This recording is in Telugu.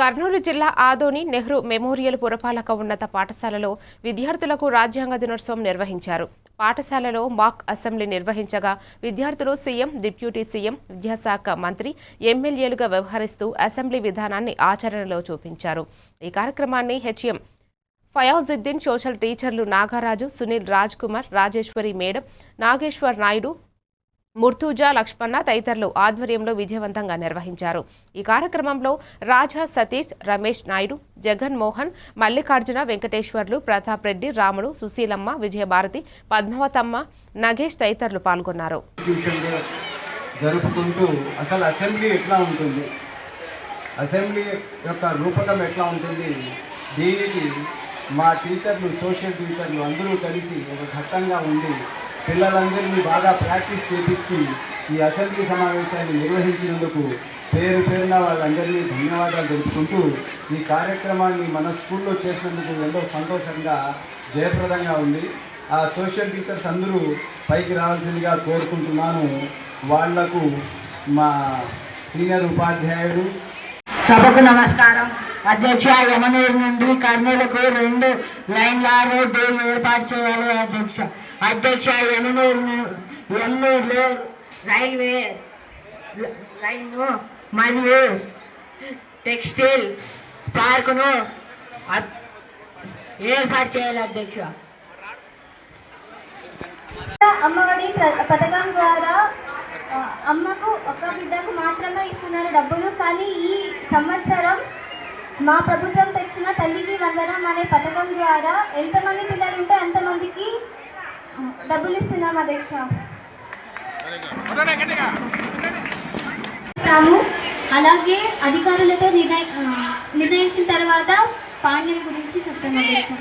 కర్నూలు జిల్లా ఆదోని నెహ్రూ మెమోరియల్ పురపాలక ఉన్నత పాఠశాలలో విద్యార్థులకు రాజ్యాంగ దినోత్సవం నిర్వహించారు. పాఠశాలలో మాక్ అసెంబ్లీ నిర్వహించగా విద్యార్థులు సీఎం డిప్యూటీ సీఎం విద్యాశాఖ మంత్రి ఎమ్మెల్యేలుగా వ్యవహరిస్తూ అసెంబ్లీ విధానాన్ని ఆచరణలో చూపించారు. ఈ కార్యక్రమాన్ని హెచ్ఎం ఫయాజుద్దీన్ సోషల్ టీచర్లు నాగరాజు సునీల్ రాజ్ కుమార్ రాజేశ్వరి మేడం నాగేశ్వర్ నాయుడు ముర్తూజా లక్ష్మణ తదితరులు ఆధ్వర్యంలో విజయవంతంగా నిర్వహించారు. ఈ కార్యక్రమంలో రాజా సతీష్ రమేష్ నాయుడు జగన్మోహన్ మల్లికార్జున వెంకటేశ్వర్లు ప్రతాప్ రెడ్డి రాముడు సుశీలమ్మ విజయభారతి పద్మావతమ్మ నగేష్ తదితరులు పాల్గొన్నారు. జరుపుకుంటూ అసలు అసెంబ్లీ ఎట్లా ఉంటుంది? అసెంబ్లీ యొక్క రూపకం ఎట్లా ఉంటుంది? దీనికి మా టీచర్లు సోషల్ టీచర్లు అందరూ కలిసి ఒక ఘట్టంగా ఉండి పిల్లలందరినీ బాగా ప్రాక్టీస్ చేపించి ఈ అసెంబ్లీ సమావేశాన్ని నిర్వహించినందుకు పేరు పేరున వాళ్ళందరినీ ధన్యవాదాలు తెలుపుకుంటూ ఈ కార్యక్రమాన్ని మన స్కూల్లో చేసినందుకు ఎంతో సంతోషంగా జయప్రదంగా ఉంది. ఆ సోషల్ టీచర్స్ అందరూ పైకి రావాల్సిందిగా కోరుకుంటున్నాను. వాళ్ళకు మా సీనియర్ ఉపాధ్యాయుడు సభకు నమస్కారం. అధ్యక్ష యమనూరు నుండి కర్నూలుకు రెండు లైన్ల రోడ్డు ఏర్పాటు చేయాలి అధ్యక్ష. అధ్యక్ష యమనూరు ను- రైల్వే లైన్ను మరియు టెక్స్టైల్ పార్కును ఏర్పాటు చేయాలి అధ్యక్ష. అమ్మఒడి పథకం ద్వారా అమ్మకు ఒక బిడ్డకు మాత్రమే ఇస్తున్నారు డబ్బులు కానీ ఈ సంవత్సరం మా ప్రభుత్వం తెచ్చిన తల్లికి వందనం అనే పథకం ద్వారా ఎంతమంది పిల్లలు ఉంటే అంతమందికి డబ్బులు ఇస్తున్నాం అధ్యక్ష అలాగే అధికారులతో నిర్ణయ నిర్ణయించిన తర్వాత పాండ్యం గురించి చెప్తాను అధ్యక్ష.